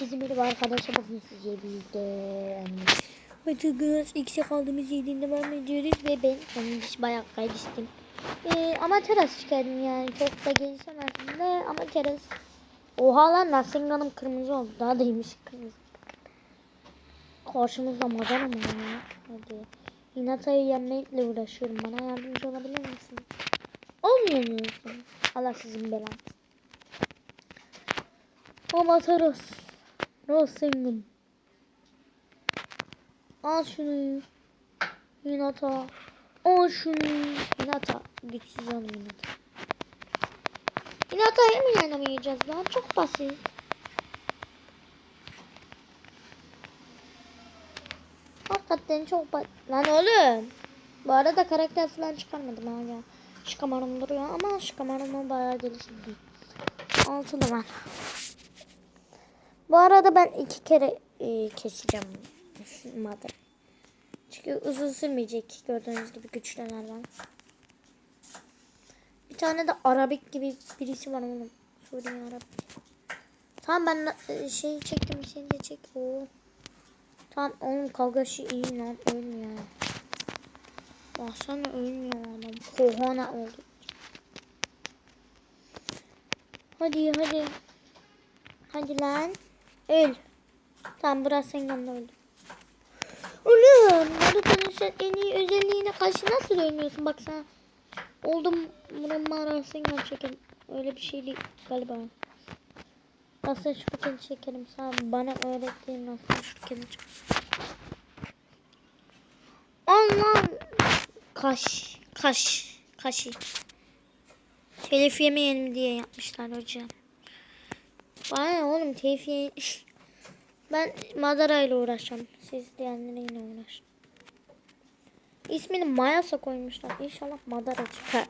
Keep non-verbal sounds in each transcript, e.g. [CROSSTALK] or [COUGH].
Herkese merhaba arkadaşlar bugün size birlikte Hatırgınız X'e kaldığımız yerden devam ediyoruz ve ben yanlış bayağı geliştim. Ee, ama teras çıkardım yani çok da gelişemezdim de ama teras. Oha lan Rasengan'ım kırmızı oldu daha da iyiymiş kırmızı. Karşımızda madara mı ya? Hadi. Hinata'yı yenmekle uğraşıyorum bana yardımcı olabilir misin? Olmuyor musun? Allah sizin belanızı. Amatörüz. Rosing'im. Al şunu. Hinata. Al şunu. Hinata. Güçsüz hanım Hinata. Hinata'yı mı yenemayacağız lan? Çok basit. Hakikaten çok basit. Lan oğlum. Bu arada karakter falan çıkarmadım hala. Şıkamarım duruyor ama şıkamarımı bayağı geliştirdim. Altı numara. Bu arada ben iki kere e, keseceğim mother. Çünkü uzun sürmeyecek gördüğünüz gibi güçlenen var. Bir tane de Arabik gibi birisi var onun. Suriye Arabik. Tamam ben e, şey çektim seni de çek. Oo. Tamam onun kavgası iyi lan ölmüyor. Baksana ölmüyor adam. Kohana oldu. Hadi hadi. Hadi lan. Öl. Tamam burası senin yanında öldü. Oğlum Naruto'nun en iyi özelliğine karşı nasıl oynuyorsun baksana. Oldum bunun mağarasını gerçekten öyle bir şey değil galiba. Nasıl şurken çekelim sana bana öğrettiğin nasıl çek. Allah kaş kaş kaşı. Telif yemeyelim diye yapmışlar hocam. Ne oğlum telif ye- [LAUGHS] Ben Madara ile uğraşacağım. Siz diğerleriyle uğraşın. İsmini Mayasa koymuşlar. İnşallah Madara çıkar.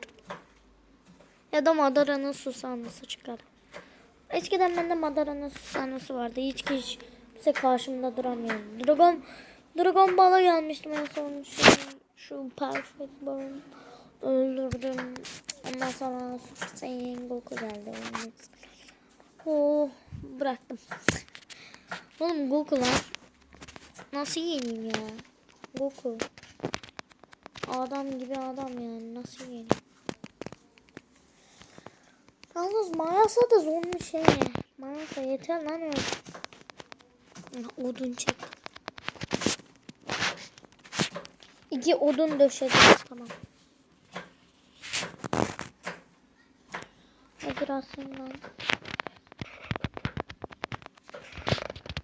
Ya da Madara'nın susanlısı çıkar. Eskiden bende Madara'nın susanlısı vardı. Hiç kimse karşımda duramıyor. Dragon Dragon Ball'a gelmiştim en son şu, şu Perfect Ball öldürdüm. Ondan sonra Super Saiyan Goku geldi. Oh bıraktım. Oğlum Goku lan. Nasıl yeneyim ya? Goku. Adam gibi adam yani. Nasıl yeneyim? Yalnız Mayasa da zormuş he. Mayasa yeter lan öyle. Odun çek. İki odun döşedim. Tamam. Hadi Rasengan.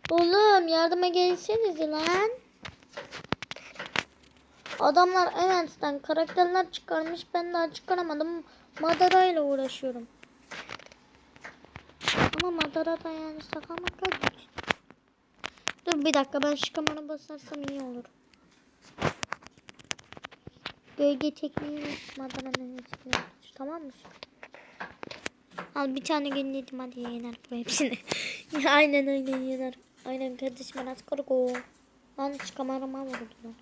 Oğlum yardıma gelsenize lan. Adamlar Events'ten karakterler çıkarmış. Ben daha çıkaramadım. Madara ile uğraşıyorum. Ama Madara da yani sakamak. Dur bir dakika ben şıkamana basarsam iyi olur. Gölge tekniği Madara'nın içine. Tamam mı? Al bir tane gönderdim hadi yener bu hepsini. [LAUGHS] aynen aynen yener. Aynen kardeşim ben az korku. Lan kamerama vurdular.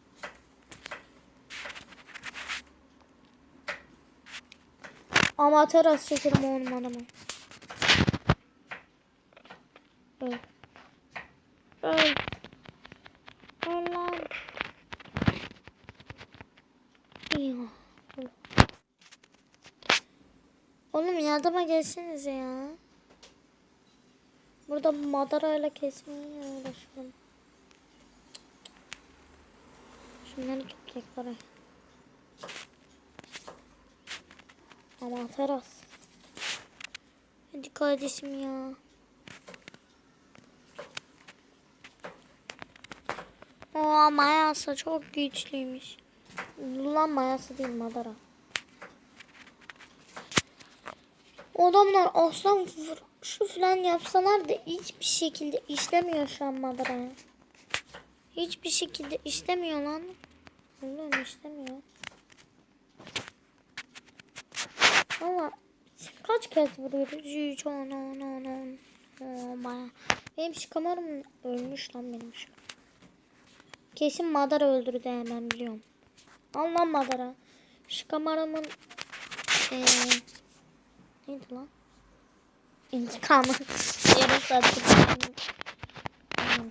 Amatör az çekerim oğlum adamı. Öl. Öl. Öl lan. Oğlum yardıma gelsenize ya. Burada madarayla kesmeye uğraşıyorum. Şunları toplayıp oraya. Ama teras. Hadi kardeşim ya. O Mayasa çok güçlüymüş. Lan Mayasa değil Madara. Adamlar aslan şu falan yapsalar da hiçbir şekilde işlemiyor şu an Madara. Hiçbir şekilde işlemiyor lan. Oğlum işlemiyor. Ama kaç kez vuruyoruz? 3, 10, 10, 10, 10. Oo, baya. Benim şıkamarım ölmüş lan benim şıkamarım. Kesin Madara öldürdü ben biliyorum. Allah Madara. Şıkamarımın ee, neydi lan? İntikamı. Yarım saat.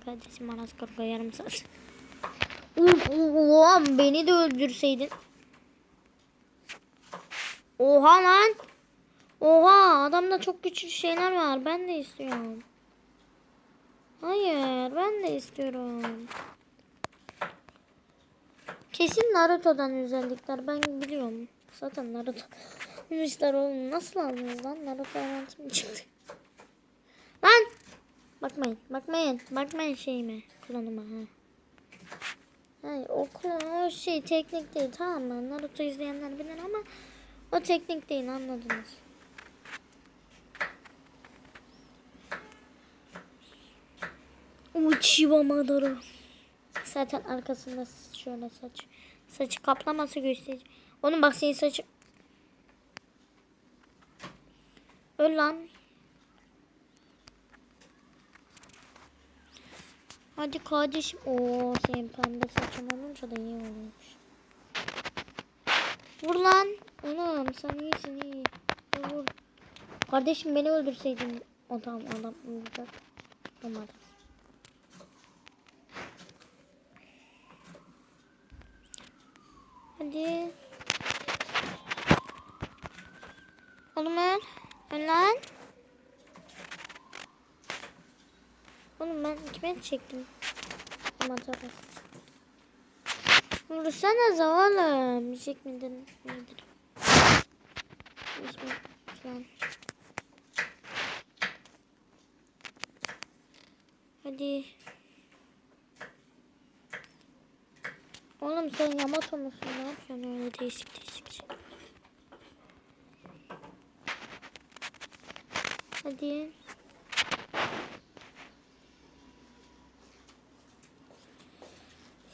Kardeşim Aras Karga yarım saat. Uf, beni de öldürseydin. Oha lan. Oha adamda çok güçlü şeyler var. Ben de istiyorum. Hayır ben de istiyorum. Kesin Naruto'dan özellikler ben biliyorum. Zaten Naruto. Bulmuşlar oğlum nasıl aldınız lan? Naruto eventi mi çıktı? Lan! Bakmayın, bakmayın, bakmayın şeyime, klonuma ha. Hayır, o klon, o şey teknik değil tamam mı? Naruto izleyenler bilir ama o teknik değil anladınız. Uchiwa Madara. Zaten arkasında şöyle saç. Saçı kaplaması gösterici. Onun bak senin saçı. Öl lan. Hadi kardeşim. Oo senin pembe saçın olunca da iyi olmuş. Vur lan. Oğlum sen iyisin iyi. Vur, Vur. Kardeşim beni öldürseydin. O tamam adam öldürecek. Olmadı. Hadi. Oğlum öl. Lan. Oğlum ben kime çektim? Ama tabii. Vursana zavallı. Yiyecek midir? Nedir? İsmi falan. Hadi. Oğlum sen Yamato musun? Ne yapıyorsun öyle değişik değişik şey. Hadi.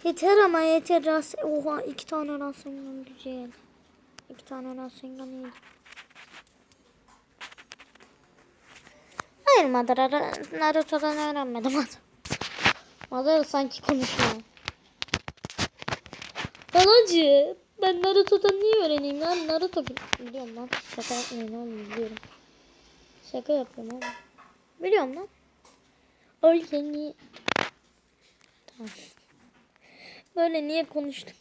Yeter ama yeter ras. Oha iki tane Rasengan güzel. İki tane Rasengan iyi. Hayır Madara Naruto'dan öğrenmedim adam. Madara sanki konuşuyor. Yalancı. Ben Naruto'dan niye öğreneyim lan? Naruto bil- biliyorum lan. Şaka yapmayın oğlum biliyorum. Şaka yapıyorum oğlum. Biliyorum lan. Öyle niye? Tamam. Böyle niye konuştum?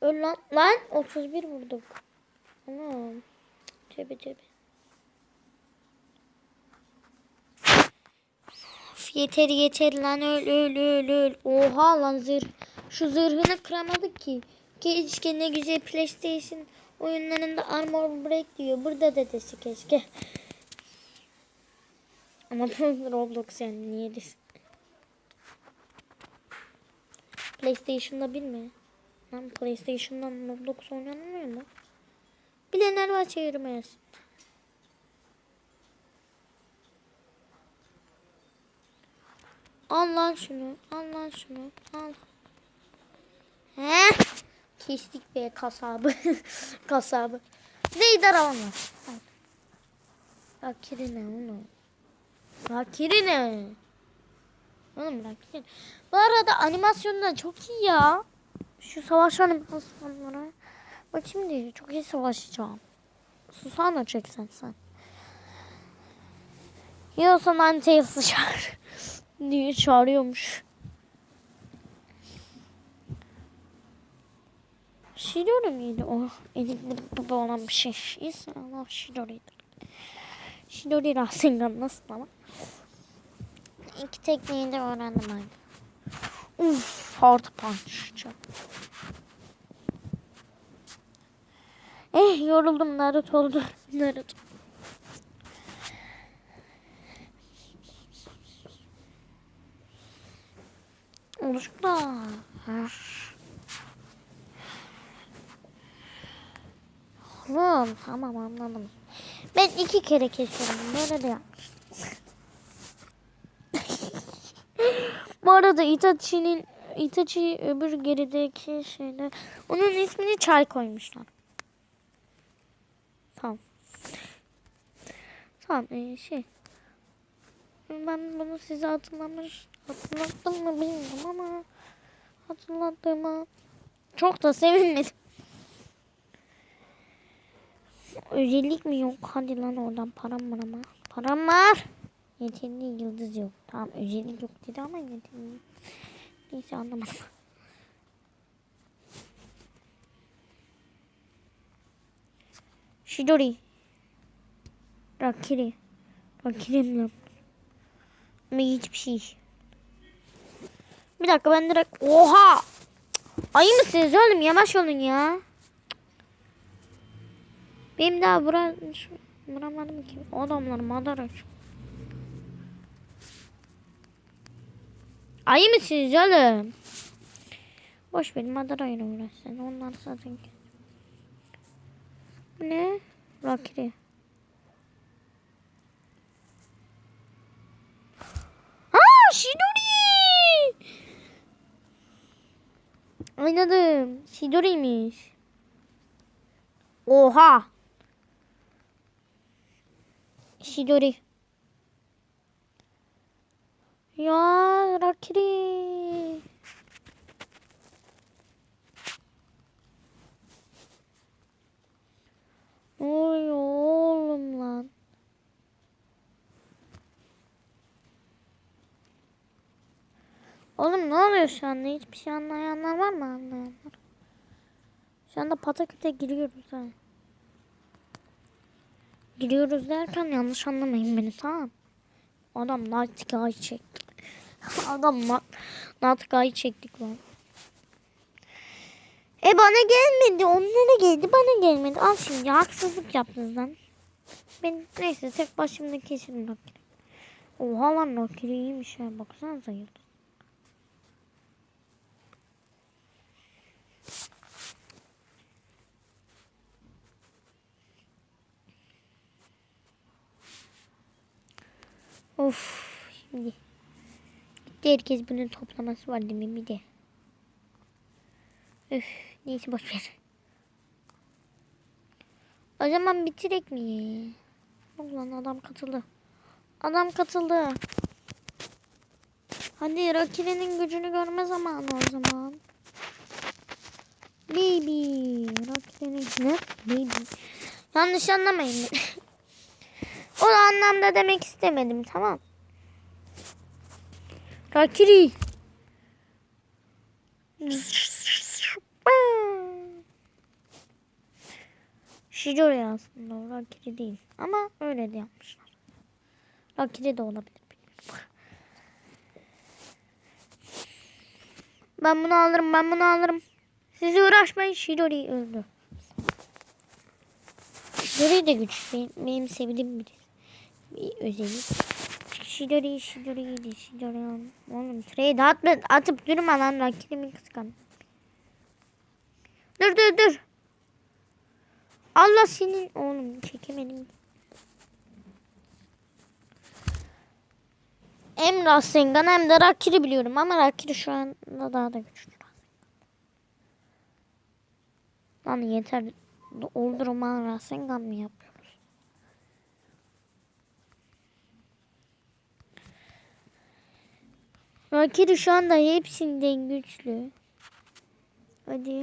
Öl lan. Lan 31 vurduk. Anam. Tövbe. Of, yeter yeter lan öl öl öl öl. Oha lan zırh. Şu zırhını kıramadık ki. Keşke ne güzel PlayStation oyunlarında Armor Break diyor. Burada da desi keşke. Ama Roblox yani niye desin. PlayStation'da bilme. Lan PlayStation'dan Roblox oynanmıyor mu? Bilenler var çevirmez. Al lan şunu. Al lan şunu. Al. He? Kestik be kasabı. [LAUGHS] kasabı. Neydi alamaz. Rakiri ne oğlum? Rakiri ne? Oğlum Rakiri. Bu arada animasyonlar çok iyi ya. Şu savaş animasyonları. Bak şimdi çok iyi savaşacağım. Susana çeksen sen. Yiyorsan Antails'ı çağır. diye [LAUGHS] çağırıyormuş. Shidori miydi o? Elikli baba olan bir şey. İnsan Allah Shidori'dir. Shidori Rasengan nasıl ama? İki tekniği de öğrendim ben. Uf, hard punch. Çok. Eh yoruldum Naruto oldu. [LAUGHS] Naruto. Oluşma. Oğlum tamam anladım. Ben iki kere kesiyorum. Böyle de yapmıştım. [LAUGHS] Bu arada Itachi'nin Itachi öbür gerideki şeyde onun ismini çay koymuşlar. Tamam. Tamam ee, şey. Ben bunu size hatırlamış hatırlattım mı bilmiyorum ama hatırlattığıma çok da sevinmedim. Özellik mi yok? Hadi lan oradan param var ama. Param var. Yeteneği yıldız yok. Tamam özellik yok dedi ama yeteneği. Neyse anlamadım. Shidori. Rakiri. Rakiri mi lan? Ama hiçbir şey. Bir dakika ben direkt... Oha! Ayı mısınız oğlum? Yavaş olun ya. Benim daha bura... Vuramadım ki. Adamlar madara. Ayı mısınız oğlum? Boş verin madarayla uğraşsın. Onlar zaten... Bu ne? Rakiri. Aa Shidori! Anladım. Shidori'ymiş. Oha! Shidori. Ya Rakiri. Ne oluyor oğlum? Oğlum ne oluyor şu anda? Hiçbir şey anlayanlar var mı anlayanlar? Şu anda pataküte giriyoruz ha. Giriyoruz derken yanlış anlamayın beni tamam. Adam Natika'yı çekti. [LAUGHS] Adam na Natika'yı çektik lan. E bana gelmedi. Onlara geldi. Bana gelmedi. Al şimdi haksızlık yaptınız lan. Ben neyse tek başımda kesin Nakiri. Oha lan Nakiri iyiymiş ya. Baksanıza yıldız. Of şimdi. Gitti herkes bunun toplaması var mi bir de. Üf neyse boş ver. O zaman bitirek mi? Ulan adam katıldı. Adam katıldı. Hadi Rakire'nin gücünü görme zamanı o zaman. Baby. Rakire'nin ne? Baby. Yanlış anlamayın. [LAUGHS] o anlamda demek istemedim tamam. Rakiri. Shidori aslında o Rakiri değil. Ama öyle de yapmışlar. Rakiri de olabilir. Ben bunu alırım ben bunu alırım. Siz uğraşmayın Shidori öldü. Shidori de güç. Benim, benim sevdiğim bir, bir özellik. Shidori, Shidori, Shidori. Oğlum trade atma, atıp durma lan rakibimi kıskan. Dur dur dur. Allah senin oğlum çekemedim. Hem Rasengan hem de Rakiri biliyorum ama Rakiri şu anda daha da güçlü. Lan yeter. Oldurma Rasengan mı yapıyoruz? Rakiri şu anda hepsinden güçlü. Hadi.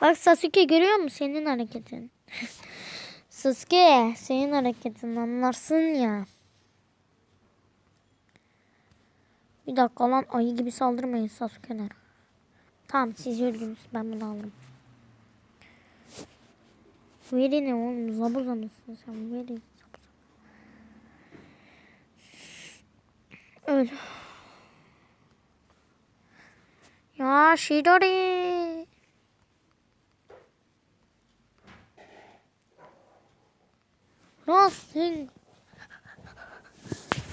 Bak Sasuke görüyor musun senin hareketin? [LAUGHS] Sasuke senin hareketin anlarsın ya. Bir dakika lan ayı gibi saldırmayın Sasuke'ler. Tamam siz öldünüz ben bunu aldım. Veri ne oğlum zabuza mısın sen veri Öl. Ya Shidori. Rosting.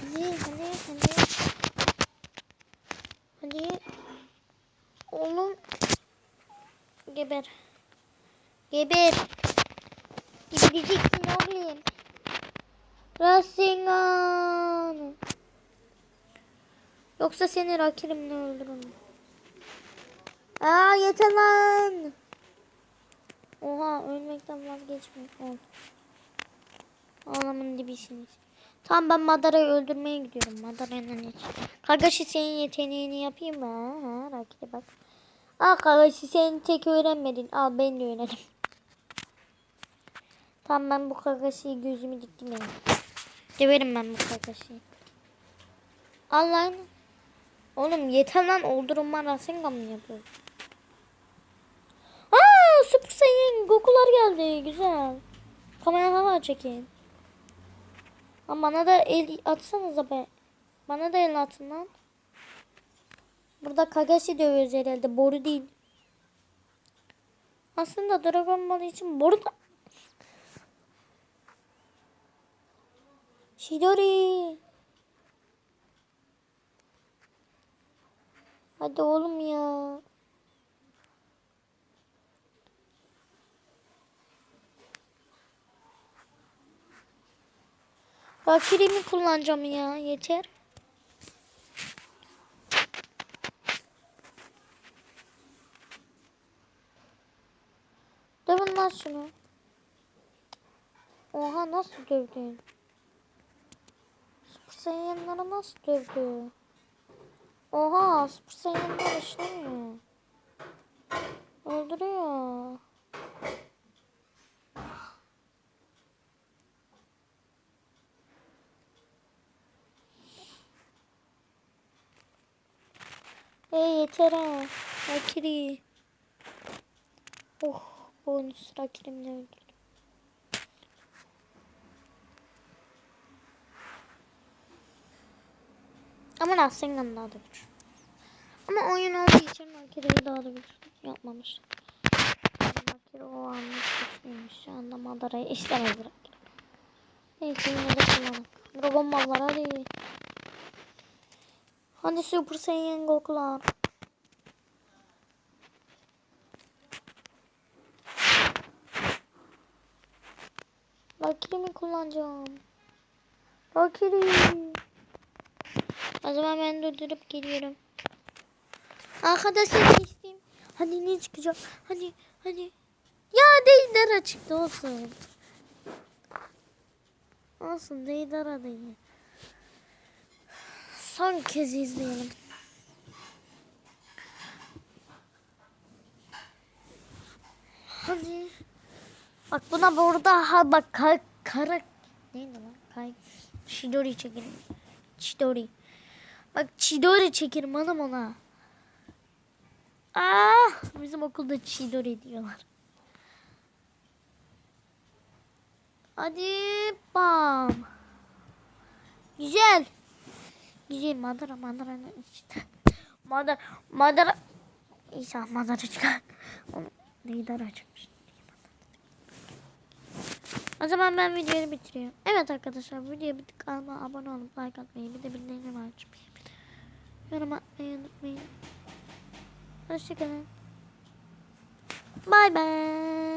Hadi hadi hadi. Hadi. Oğlum. Geber. Geber. Gideceksin oğlum. Rasengan. Yoksa seni rakibimle öldürürüm. Aa yeter lan. Oha ölmekten vazgeçmiyor. Ol. Ağlamın dibisiniz. Tamam ben Madara'yı öldürmeye gidiyorum. Madara'yla ne? Kagashi senin yeteneğini yapayım mı? Ha, ha bak. Aa Kagashi sen tek öğrenmedin. Al ben de öğrendim. Tamam ben bu Kagashi'yi gözümü diktim benim. Döverim ben bu Kakashi'yi. Allah'ın. Oğlum yeter lan oldurma Rasengan mı yapıyor? Aa Super Saiyan Goku'lar geldi. Güzel. Kamera var çekin. Ama bana da el atsanıza be. Bana da el atın lan. Burada Kagashi dövüyoruz herhalde. Boru değil. Aslında Dragon Ball için boru da... Shidori. Hadi oğlum ya. Bakirimi kullanacağım ya. Yeter. Dövün lan şunu. Oha nasıl dövdün? Super Saiyan'ları nasıl dövdü? Oha Super Saiyan'lar işlemiyor. Öldürüyor. E yeter ha. Akiri. Oh bonus rakibimle öldürdüm. Ama Rasengan daha da güçlü. Ama oyun olduğu için Akiri'yi daha da güçlü yapmamış. Akiri o anlık güçlüymüş. Şu anda Madara'yı istemez rakip. Neyse yine de kullanalım. Dragon Ball'lar hadi. Hadi Super Saiyan Goku'lar. Valkyrie mi kullanacağım? Valkyrie. O zaman ben durdurup geliyorum. Arkadaşlar geçtim. Hadi ne çıkacak? Hadi hadi. Ya Deydara çıktı olsun. Olsun Deydara değil. Son kez izleyelim. Hadi. Bak buna burada ha bak kar, kara neydi lan? Kay Chidori çekelim. Chidori. Bak Chidori çekerim hanım ona. Ah bizim okulda Chidori diyorlar. Hadi bam. Güzel. Güzel madara madara işte. Madara madara İnşallah madara çıkar. Onu lider açmış. O zaman ben videoyu bitiriyorum. Evet arkadaşlar videoya bir kanalıma abone olup like atmayı bir de bildirimleri açmayı yorum atmayı unutmayın. Hoşçakalın. Bye bye.